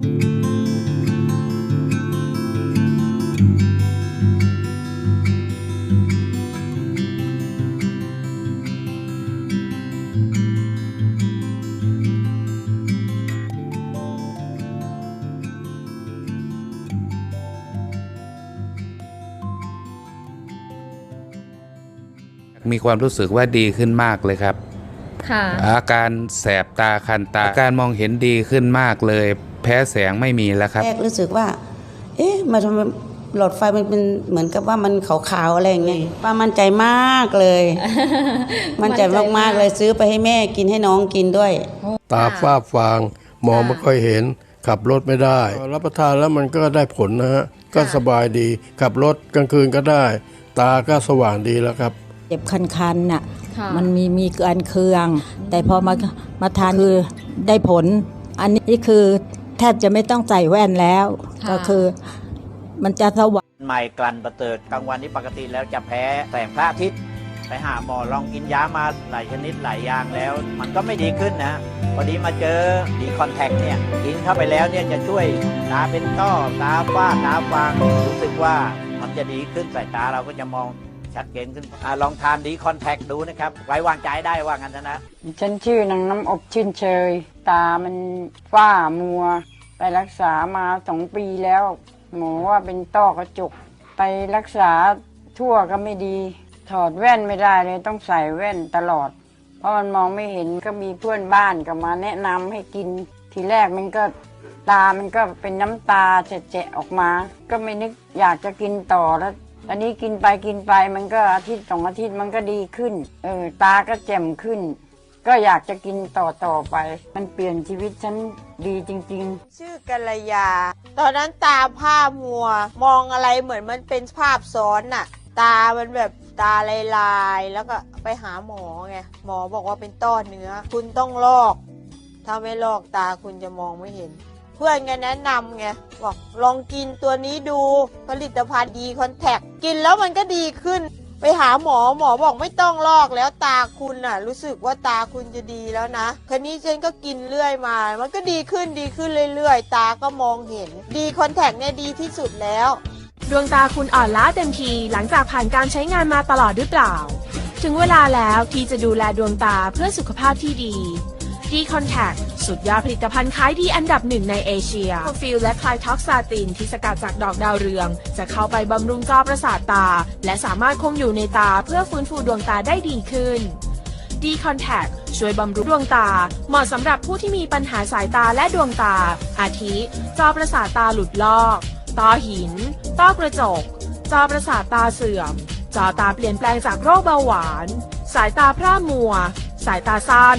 มีความรู้สึกว่าดีขึ้นมากเลยครับค่ะอาการแสบตาคันตาอาการมองเห็นดีขึ้นมากเลยแพ้แสงไม่มีแล้วครับ แรกรู้สึกว่า เอ๊ะมาทำไมหลอดไฟมันเป็นเหมือนกับว่ามันขาวๆอะไรอย่างเงี้ยป้ามั่นใจมากเลย มั่นใจมากๆเลยซื้อไปให้แม่กินให้น้องกินด้วย ตาฝ้าฟางมองไม่ค่อยเห็น ขับรถไม่ได้ รับประทานแล้วมันก็ได้ผลนะฮะก็สบายดี ขับรถกลางคืนก็ได้ ตาก็สว่างดีแล้วครับ เจ็บคันๆน่ะค่ะมันมีมีการเคือง แต่พอมามาทานคือได้ผล อันนี้คือ แทบจะไม่ต้องใส่แว่นแล้วค่ะก็คือมันจะสว่างใหม่กลั่นประเสริฐกลางวันนี้ปกติแล้วจะแพ้แสงพระอาทิตย์ไปหาหมอลองกินยามาหลายชนิดหลายอย่างแล้ว มันก็ไม่ดีขึ้นนะพอดีมาเจอดีคอนแทคเนี่ยกินเข้าไปแล้วเนี่ยจะช่วยตาเป็นต้อตาฝ้าตาฟางรู้สึกว่ามันจะดีขึ้นสายตาเราก็จะมอง ชัดเจนขึ้นอลองทานดีคอนแทคดูนะครับ ไว้วางใจได้ว่างั้นนะ ฉันชื่อนางน้ำอบชื่นเชย ตามันฝ้ามัว ไปรักษามาสองปีแล้ว หมอว่าเป็นต้อกระจก ไปรักษาทั่วก็ไม่ดี ถอดแว่นไม่ได้เลยต้องใส่แว่นตลอด เพราะมันมองไม่เห็นก็มีเพื่อนบ้านก็มาแนะนำให้กิน ทีแรกมันก็ตามันก็เป็นน้ำตาแฉะๆออกมา ก็ไม่นึกอยากจะกินต่อแล้ว อันนี้กินไปกินไปมันก็อาทิตย์สองอาทิตย์มันก็ดีขึ้น เออตาก็แจ่มขึ้น ก็อยากจะกินต่อต่อไป มันเปลี่ยนชีวิตฉันดีจริงๆชื่อกัลยา ตอนนั้นตาผ้ามัว มองอะไรเหมือนมันเป็นภาพซ้อนน่ะ ตามันแบบตาลายๆแล้วก็ไปหาหมอไง หมอบอกว่าเป็นต้อเนื้อ คุณต้องลอก ถ้าไม่ลอกตาคุณจะมองไม่เห็น เพื่อนก็แนะนำไงบอกลองกินตัวนี้ดูผลิตภัณฑ์ดีคอนแทคกินแล้วมันก็ดีขึ้น ไปหาหมอหมอบอกไม่ต้องลอกแล้วตาคุณน่ะ รู้สึกว่าตาคุณจะดีแล้วนะคันนี้ฉันก็กินเรื่อยมา มันก็ดีขึ้นดีขึ้นเรื่อยๆ ตาก็มองเห็น ดีคอนแทคเนี่ยดีที่สุดแล้ว ดวงตาคุณอ่อนล้าเต็มทีหลังจากผ่านการใช้งานมาตลอดหรือเปล่า ถึงเวลาแล้วที่จะดูแลดวงตาเพื่อสุขภาพที่ดี D Contact สุดยอดผลิตภัณฑ์ขายดีอันดับหนึ่งในเอเชียโคฟิลและคลายท็อกซาตินที่สกัดจากดอกดาวเรือง จะเข้าไปบำรุงจอประสาทตา และสามารถคงอยู่ในตาเพื่อฟื้นฟูดวงตาได้ดีขึ้น D Contact ช่วยบำรุงดวงตา เหมาะสำหรับผู้ที่มีปัญหาสายตาและดวงตา อาทิ จอประสาทตาหลุดลอก ต้อหิน ต้อกระจก จอประสาทตาเสื่อม จอตาเปลี่ยนแปลงจากโรคเบาหวาน สายตาพร่ามัว สายตาสั้น